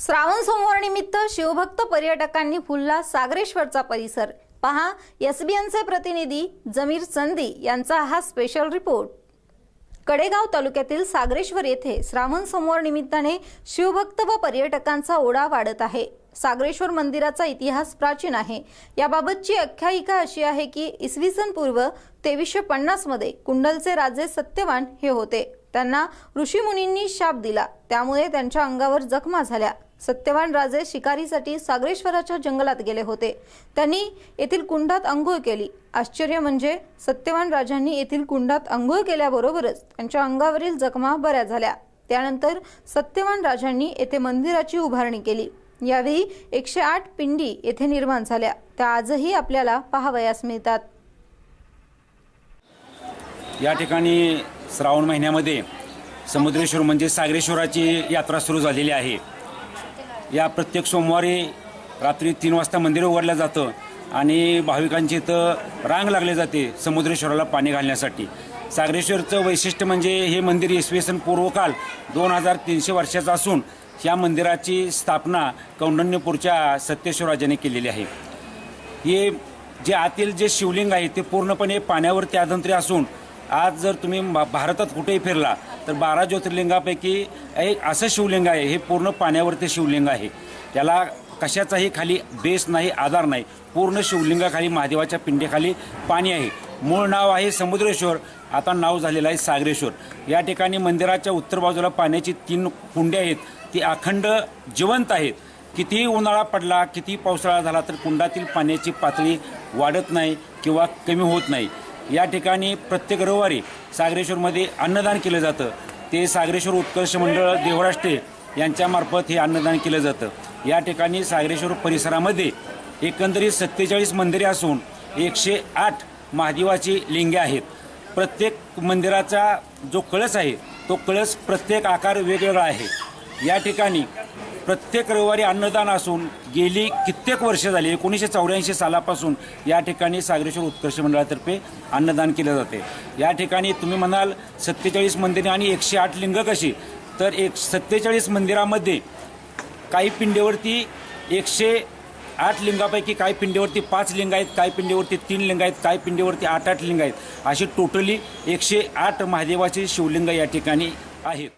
श्रावण सोमवार निमित्त शिवभक्त पर्यटकांनी फुलला सागरेश्वरचा परिसर. पहा एसबीएनचे प्रतिनिधी जमीर चंदी यांचा हा स्पेशल रिपोर्ट कडेगाव तालुक्यातील सागरेश्वर येथे श्रावण सोमवार निमित्ताने शिवभक्त व पर्यटकांचा ओढा वाढत आहे. सागरेश्वर मंदिराचा इतिहास प्राचीन आहे. याबाबतची आख्यायिका अशी आहे की इसवी सन पूर्व तेवीसशे पन्नासमध्ये कुंडलचे राजे सत्यवान हे होते. त्यांना ऋषीमुनींनी शाप दिला. त्यामुळे त्यांच्या अंगावर जखमा झाल्या. सत्यवान राजे शिकारीसाठी सागरेश्वराच्या जंगलात गेले होते. त्यांनी येथील कुंडात अंघोळ केली. आश्चर्य म्हणजे सत्यवान राजांनी येथील कुंडात अंघोळ केल्याबरोबरच त्यांच्या अंगावरील जखमा बऱ्या झाल्या. त्यानंतर सत्यवान राजांनी येथे मंदिराची उभारणी केली. यावेळी एकशे आठ पिंडी येथे निर्माण झाल्या. त्या आजही आपल्याला पाहावयास मिळतात. या ठिकाणी श्रावण महिन्यामध्ये समुद्रेश्वर म्हणजे सागरेश्वराची यात्रा सुरू झालेली आहे. या प्रत्येक सोमवारी रात्री तीन वाजता मंदिर उघडलं जातं आणि भाविकांची इथं रांग लागली जाते समुद्रेश्वराला पाणी घालण्यासाठी. सागरेश्वरचं वैशिष्ट्य म्हणजे हे मंदिर इसवी सन पूर्वकाल दोन हजार तीनशे वर्षाचं असून या मंदिराची स्थापना कौंडण्यपूरच्या सत्येश्वराजाने केलेली आहे. हे जे आतील जे शिवलिंग आहे ते पूर्णपणे पाण्यावरती आदंत्री असून आज जर तुम्ही भारतात कुठेही फिरला तर बारा ज्योतिर्लिंगापैकी एक असं शिवलिंग आहे हे पूर्ण पाण्यावरती शिवलिंग आहे. त्याला कशाचाही खाली बेस नाही आधार नाही. पूर्ण शिवलिंगाखाली महादेवाच्या पिंडीखाली पाणी आहे. मूळ नाव आहे समुद्रेश्वर आता नाव झालेलं आहे सागरेश्वर. या ठिकाणी मंदिराच्या उत्तर बाजूला पाण्याची तीन कुंडे आहेत. ती अखंड जिवंत आहेत. कितीही उन्हाळा पडला कितीही पावसाळा झाला तर कुंडातील पाण्याची पातळी वाढत नाही किंवा कमी होत नाही. या ठिकाणी प्रत्येक रविवारी सागरेश्वरमध्ये अन्नदान केलं जातं. ते सागरेश्वर उत्कर्ष मंडळ देवराष्ट्रे यांच्यामार्फत हे अन्नदान केलं जातं. या ठिकाणी सागरेश्वर परिसरामध्ये एकंदरीत सत्तेचाळीस मंदिरे असून एकशे आठ महादेवाची लिंगे आहेत. प्रत्येक मंदिराचा जो कळस आहे तो कळस प्रत्येक आकार वेगवेगळा आहे. या ठिकाणी प्रत्येक रविवारी अन्नदान असून गेली कित्येक वर्ष झाली एकोणीसशे चौऱ्याऐंशी सालापासून या ठिकाणी सागरेश्वर उत्कर्ष मंडळातर्फे अन्नदान केलं जाते. या ठिकाणी तुम्ही म्हणाल सत्तेचाळीस मंदिरे आणि एकशे आठ लिंग कशी? तर एक सत्तेचाळीस मंदिरामध्ये काही पिंडेवरती एकशे आठ लिंगापैकी काही पिंडेवरती पाच लिंग आहेत काही पिंडेवरती तीन लिंग आहेत काही पिंडेवरती आठ आठ लिंग आहेत. अशी टोटली एकशे आठ महादेवाचे शिवलिंग या ठिकाणी आहेत.